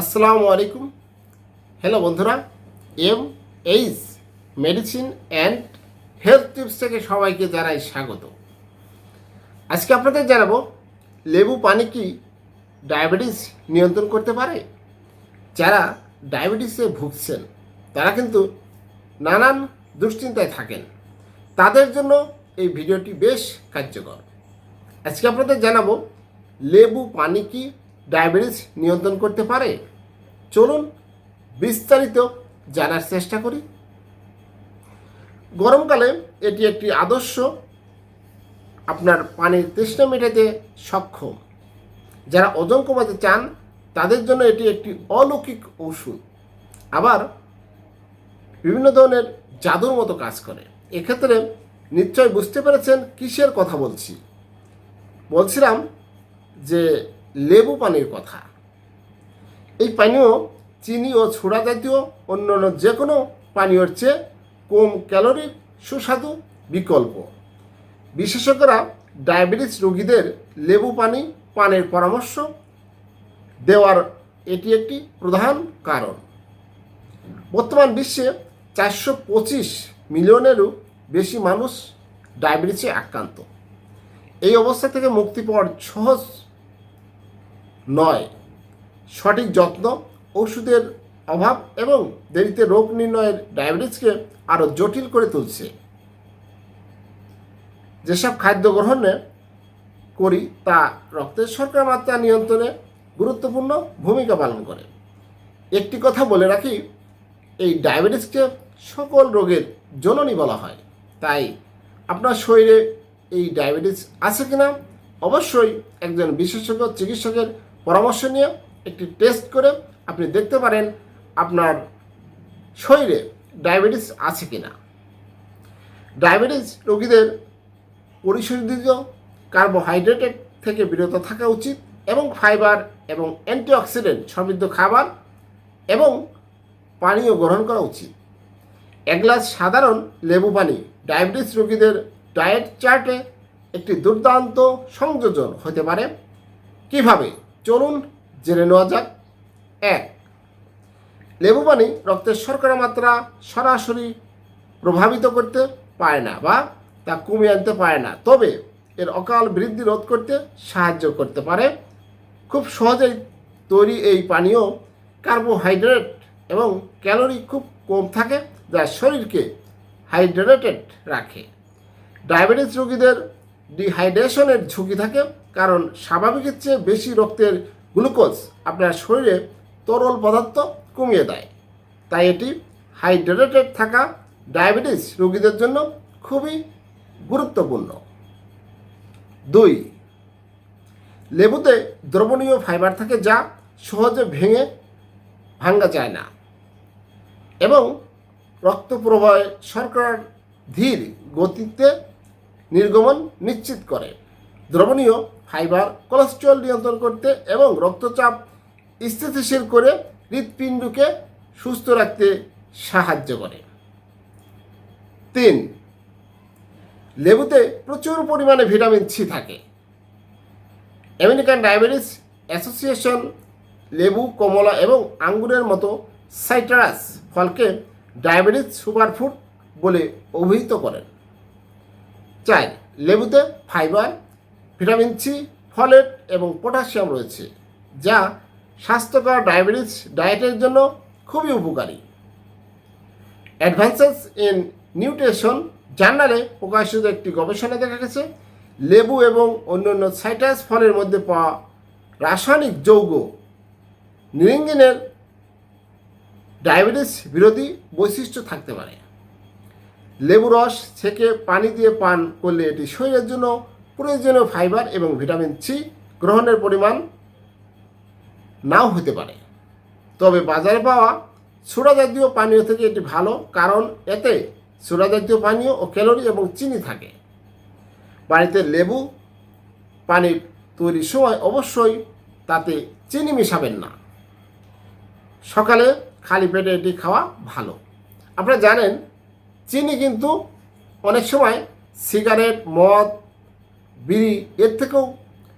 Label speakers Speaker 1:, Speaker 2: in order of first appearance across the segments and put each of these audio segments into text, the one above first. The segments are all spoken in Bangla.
Speaker 1: আসসালামু আলাইকুম। হ্যালো বন্ধুরা, M H medicine and health tips থেকে সবাইকে জানাই স্বাগত। আজকে আপনাদের জানাব, লেবু পানি কি ডায়াবেটিস নিয়ন্ত্রণ করতে পারে? যারা ডায়াবেটিসে ভুগছেন, তারা কিন্তু নানান দুশ্চিন্তায় থাকেন। তাদের জন্য এই ভিডিওটি বেশ কার্যকর। আজকে আপনাদের জানাব, লেবু পানি কি ডায়াবেটিস নিয়ন্ত্রণ করতে পারে? চলুন বিস্তারিত জানার চেষ্টা করি। গরমকালে এটি একটি আদর্শ। আপনার পানির তৃষ্ণা মেটাতে সক্ষম। যারা ওজন কমাতে চান, তাদের জন্য এটি একটি অলৌকিক ওষুধ আবার বিভিন্ন ধরনের জাদুর মতো কাজ করে। এক্ষেত্রে নিশ্চয় বুঝতে পেরেছেন কিসের কথা বলছি। বলছিলাম যে লেবু পানির কথা। এই পানীয় চিনি ও ছোড়া জাতীয় অন্যান্য যে কোনো পানীয়র চেয়ে কম ক্যালোরির সুস্বাদু বিকল্প। বিশেষজ্ঞরা ডায়াবেটিস রোগীদের লেবু পানি পানের পরামর্শ দেওয়ার এটি একটি প্রধান কারণ। বর্তমান বিশ্বে চারশো পঁচিশ মিলিয়নেরও বেশি মানুষ ডায়াবেটিসে আক্রান্ত। এই অবস্থা থেকে মুক্তি পাওয়ার সহজ নয়। সঠিক যত্ন, ওষুধের অভাব এবং দেরিতে রোগ নির্ণয়ের ডায়াবেটিসকে আরও জটিল করে তুলছে। যেসব খাদ্য গ্রহণে করি তা রক্তের শর্করা মাত্রা নিয়ন্ত্রণে গুরুত্বপূর্ণ ভূমিকা পালন করে। একটি কথা বলে রাখি, এই ডায়াবেটিসকে সকল রোগের জননী বলা হয়। তাই আপনার শরীরে এই ডায়াবেটিস আছে কিনা? অবশ্যই একজন বিশেষজ্ঞ চিকিৎসকের পরামর্শ নিয়ে একটি টেস্ট করে আপনি দেখতে পারেন আপনার শরীরে ডায়াবেটিস আছে কি না ডায়াবেটিস রোগীদের পরিশোধিত কার্বোহাইড্রেটেড থেকে বিরত থাকা উচিত এবং ফাইবার এবং অ্যান্টিঅক্সিডেন্ট সমৃদ্ধ খাবার এবং পানীয় গ্রহণ করা উচিত। এক গ্লাস সাধারণ লেবু পানি ডায়াবেটিস রোগীদের ডায়েট চার্টে একটি দুর্দান্ত সংযোজন হতে পারে। কীভাবে? চলুন জেনে নেওয়া যাক। এক লেবু পানি রক্তের শর্করা মাত্রা সরাসরি প্রভাবিত করতে পারে না বা তা কমিয়ে আনতে পারে না। তবে এর অকাল বৃদ্ধি রোধ করতে সাহায্য করতে পারে। খুব সহজেই তৈরি এই পানীয় কার্বোহাইড্রেট এবং ক্যালোরি খুব কম থাকে, যা শরীরকে হাইড্রেটেড রাখে। ডায়াবেটিস রোগীদের ডিহাইড্রেশনের ঝুঁকি থাকে কারণ স্বাভাবিকের চেয়ে বেশি রক্তের গ্লুকোজ আপনার শরীরে তরল পদার্থ কমিয়ে দেয়। তাই এটি হাইড্রেটেড থাকা ডায়াবেটিস রোগীদের জন্য খুবই গুরুত্বপূর্ণ। দুই, লেবুতে দ্রবণীয় ফাইবার থাকে যা সহজে ভেঙে ভাঙ্গা যায় না এবং রক্ত প্রবাহে শর্করার ধীর গতিতে নির্গমন নিশ্চিত করে। দ্রবণীয় ফাইবার কোলেস্ট্রল নিয়ন্ত্রণ করতে এবং রক্তচাপ স্থিতিশীল করে হৃৎপিণ্ডকে সুস্থ রাখতে সাহায্য করে। তিন, লেবুতে প্রচুর পরিমাণে ভিটামিন সি থাকে। আমেরিকান ডায়াবেটিস অ্যাসোসিয়েশন লেবু, কমলা এবং আঙ্গুরের মতো সাইট্রাস ফলকে ডায়াবেটিস সুপারফুড বলে অভিহিত করেন। চার, লেবুতে ফাইবার ভিটামিন সি, ফলেট এবং পটাশিয়াম রয়েছে, যা স্বাস্থ্যকর ডায়াবেটিস ডায়েটের জন্য খুবই উপকারী। অ্যাডভান্সেস ইন নিউট্রিশন জার্নালে প্রকাশিত একটি গবেষণা দেখা গেছে, লেবু এবং অন্যান্য সাইট্রাস ফলের মধ্যে পাওয়া রাসায়নিক যৌগ নিরিঙ্গিনের ডায়াবেটিস বিরোধী বৈশিষ্ট্য থাকতে পারে। লেবু রস থেকে পানি দিয়ে পান করলে এটি শরীরের জন্য প্রয়োজনীয় ফাইবার এবং ভিটামিন সি গ্রহণের পরিমাণ নাও হতে পারে। তবে বাজারে পাওয়া সোডা জাতীয় পানীয় থেকে এটি ভালো কারণ এতে সোডা জাতীয় পানীয় ও ক্যালোরি এবং চিনি থাকে। বাড়িতে লেবু পানি তৈরির সময় অবশ্যই তাতে চিনি মিশাবেন না। সকালে খালি পেটে এটি খাওয়া ভালো। আপনারা জানেন, চিনি কিন্তু অনেক সময় সিগারেট, মদ বিড়ি এর থেকেও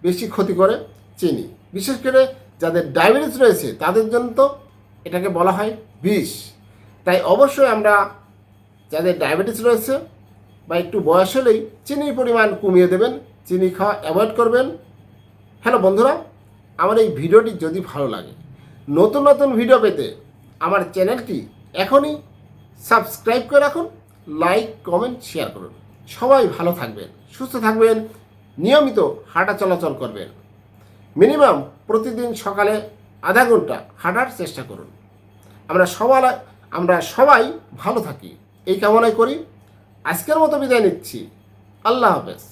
Speaker 1: বেশি ক্ষতি করে চিনি। বিশেষ করে যাদের ডায়াবেটিস রয়েছে, তাদের জন্য তো এটাকে বলা হয় বিষ। তাই অবশ্যই আমরা যাদের ডায়াবেটিস রয়েছে বা একটু বয়স হলেই চিনির পরিমাণ কমিয়ে দেবেন, চিনি খাওয়া অ্যাভয়েড করবেন। হ্যালো বন্ধুরা, আমার এই ভিডিওটি যদি ভালো লাগে, নতুন নতুন ভিডিও পেতে আমার চ্যানেলটি এখনই সাবস্ক্রাইব করে রাখুন লাইক কমেন্ট শেয়ার করুন। সবাই ভালো থাকবেন, সুস্থ থাকবেন। নিয়মিত হাঁটা চলাচল করবেন। মিনিমাম প্রতিদিন সকালে আধা ঘণ্টা হাঁটার চেষ্টা করুন। আমরা সবাই আমরা সবাই ভালো থাকি। এই কামনাই করি। আজকের মতো বিদায় নিচ্ছি। আল্লাহ হাফেজ।